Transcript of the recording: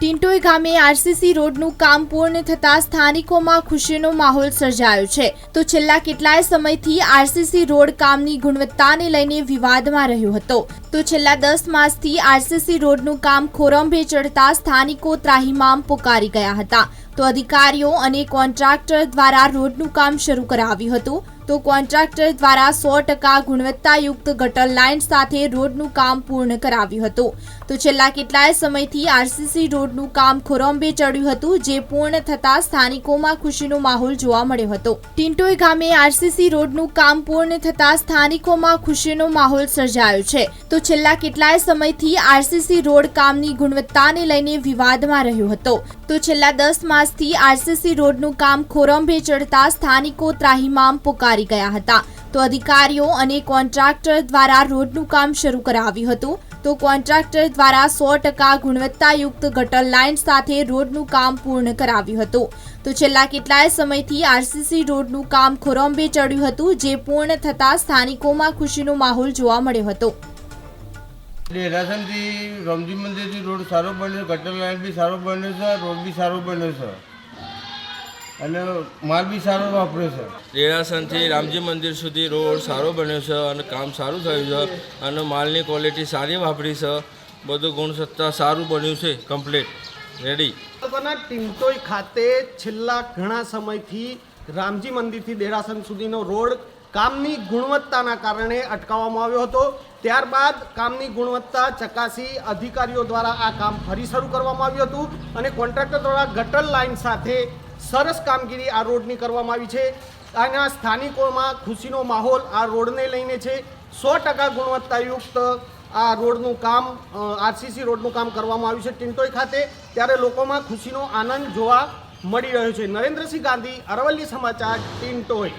ટિન્ટોઈ ગામે આરસીસી રોડનું કામ પૂર્ણ થતાં સ્થાનિકોમાં ખુશીનો માહોલ સર્જાયો છે. તો છેલ્લા કેટલાય સમયથી આરસીસી રોડ કામની ગુણવત્તાને લઈને વિવાદમાં રહ્યો હતો. તો છેલ્લા દસ માસથી આરસીસી રોડનું કામ ખોરંભે ચડતા સ્થાનિકો ત્રાહિમામ પોકારી ગયા હતા. તો અધિકારીઓ અને કોન્ટ્રાક્ટર દ્વારા રોડનું કામ શરૂ કરાવ્યું હતું. તો કોન્ટ્રાક્ટર દ્વારા સો ટકા ગુણવત્તાયુક્ત ગટર લાઇન સાથે રોડનું કામ પૂર્ણ કરાવ્યું હતું. તો છેલ્લા કેટલાય સમયથી આરસીસી રોડનું કામ ખોરંબે ચડ્યું હતું, જે પૂર્ણ થતાં સ્થાનિકોમાં ખુશીનો માહોલ જોવા મળ્યો હતો. ટિન્ટોઈ ગામે આરસીસી રોડનું કામ પૂર્ણ થતાં સ્થાનિકોમાં ખુશીનો માહોલ સર્જાયો છે. તો છેલ્લા કેટલાય સમયથી આરસીસી રોડ કામની ગુણવત્તાને લઈને વિવાદમાં રહ્યો હતો. તો છેલ્લા દસ માસથી આરસીસી રોડનું કામ ખોરંભે ચડતા સ્થાનિકો ત્રાહિમામ પોકારી ગયા હતા. તો અધિકારીઓ અને કોન્ટ્રાક્ટર દ્વારા રોડનું કામ શરૂ કરાવ્યું હતું. તો કોન્ટ્રાક્ટર દ્વારા સો ટકા ગુણવત્તાયુક્ત ગટર લાઇન સાથે રોડનું કામ પૂર્ણ કરાવ્યું હતું. તો છેલ્લા કેટલાય સમયથી આરસીસી રોડનું કામ ખોરંબે ચડ્યું હતું, જે પૂર્ણ થતાં સ્થાનિકોમાં ખુશીનો માહોલ જોવા મળ્યો હતો. રમજી મંદિરથી રોડ સારો બન્યો ગટર લાઇન બી સારો બન્યો છે, રોડ બી સારો બન્યો છે. અને માલ બી સારો વાપર્યો છે. દેરાસનથી રામજી મંદિર સુધી રોડ સારો બન્યો છે અને કામ સારું થયું છે અને માલની ક્વોલિટી સારી વાપરી છે. બધું ગુણસત્તા સારું બન્યું છે કમ્પ્લીટ રેડી. તાલુકાના ટિન્ટોઈ ખાતે છેલ્લા ઘણા સમયથી રામજી મંદિરથી દેરાસન સુધીનો રોડ કામની ગુણવત્તાના કારણે અટકાવવામાં આવ્યો હતો. ત્યારબાદ કામની ગુણવત્તા ચકાસી અધિકારીઓ દ્વારા આ કામ ફરી શરૂ કરવામાં આવ્યું હતું અને કોન્ટ્રાક્ટર દ્વારા ગટર લાઇન સાથે સરસ કામગીરી આ રોડની કરવામાં આવી છે. આના સ્થાનિકોમાં ખુશીનો માહોલ આ રોડને લઈને છે. સો ટકા ગુણવત્તાયુક્ત આ રોડનું કામ આરસીસી રોડનું કામ કરવામાં આવ્યું છે ટિન્ટોઈ ખાતે, ત્યારે લોકોમાં ખુશીનો આનંદ જોવા મળી રહ્યો છે. નરેન્દ્રસિંહ ગાંધી, અરવલ્લી સમાચાર ટિન્ટોઈ